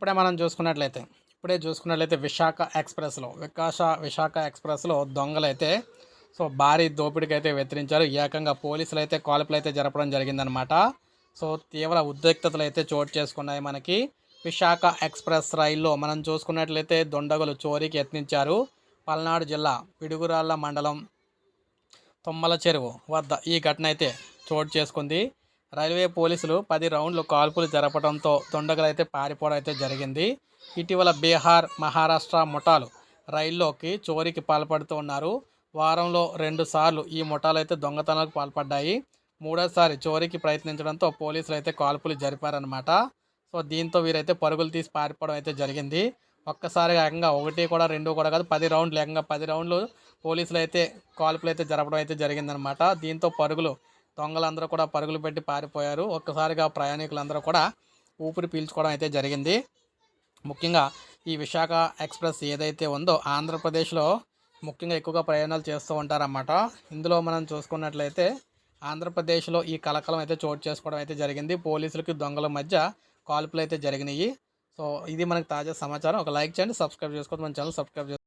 ఇప్పుడే మనం చూసుకున్నట్లయితే ఇప్పుడే చూసుకున్నట్లయితే విశాఖ ఎక్స్ప్రెస్లో వికాస విశాఖ ఎక్స్ప్రెస్లో దొంగలైతే సో భారీ దోపిడికి అయితే వెత్తిరించారు ఏకంగా పోలీసులు అయితే కాల్పులు అయితే జరపడం జరిగిందనమాట సో తీవ్ర ఉద్రిక్తతలు అయితే చోటు చేసుకున్నాయి మనకి. విశాఖ ఎక్స్ప్రెస్ రైల్లో మనం చూసుకున్నట్లయితే దొండగులు చోరీకి యత్నించారు. పల్నాడు జిల్లా పిడుగురాళ్ళ మండలం తుమ్మల చెరువు వద్ద ఈ ఘటన అయితే చోటు చేసుకుంది. రైల్వే పోలీసులు పది రౌండ్లు కాల్పులు జరపడంతో దొండగలైతే పారిపోవడం అయితే జరిగింది. ఇటీవల బీహార్ మహారాష్ట్ర ముఠాలు రైల్లోకి చోరీకి పాల్పడుతూ ఉన్నారు. వారంలో రెండు సార్లు ఈ ముఠాలు అయితే దొంగతనాలకు పాల్పడ్డాయి. మూడోసారి చోరీకి ప్రయత్నించడంతో పోలీసులు అయితే కాల్పులు జరిపారనమాట సో దీంతో వీరైతే పరుగులు తీసి పారిపోవడం అయితే జరిగింది. ఒక్కసారిగా ఏకంగా ఒకటి కూడా రెండు కూడా కాదు పది రౌండ్లు ఏకంగా పది రౌండ్లు పోలీసులు అయితే కాల్పులు అయితే జరపడం అయితే జరిగిందనమాట దీంతో పరుగులు దొంగలందరూ కూడా పరుగులు పెట్టి పారిపోయారు. ఒక్కసారిగా ప్రయాణికులందరూ కూడా ఊపిరి పీల్చుకోవడం అయితే జరిగింది. ముఖ్యంగా ఈ విశాఖ ఎక్స్ప్రెస్ ఏదైతే ఉందో ఆంధ్రప్రదేశ్లో ముఖ్యంగా ఎక్కువగా ప్రయాణాలు చేస్తూ ఉంటారన్నమాట. ఇందులో మనం చూసుకున్నట్లయితే ఆంధ్రప్రదేశ్లో ఈ కలకలం అయితే చోటు చేసుకోవడం అయితే జరిగింది. పోలీసులకి దొంగల మధ్య కాల్పులు అయితే జరిగినాయి. సో ఇది మనకు తాజా సమాచారం. ఒక లైక్ చేయండి సబ్స్క్రైబ్ చేసుకోవద్దు. మన ఛానల్ సబ్స్క్రైబ్ చేసుకోండి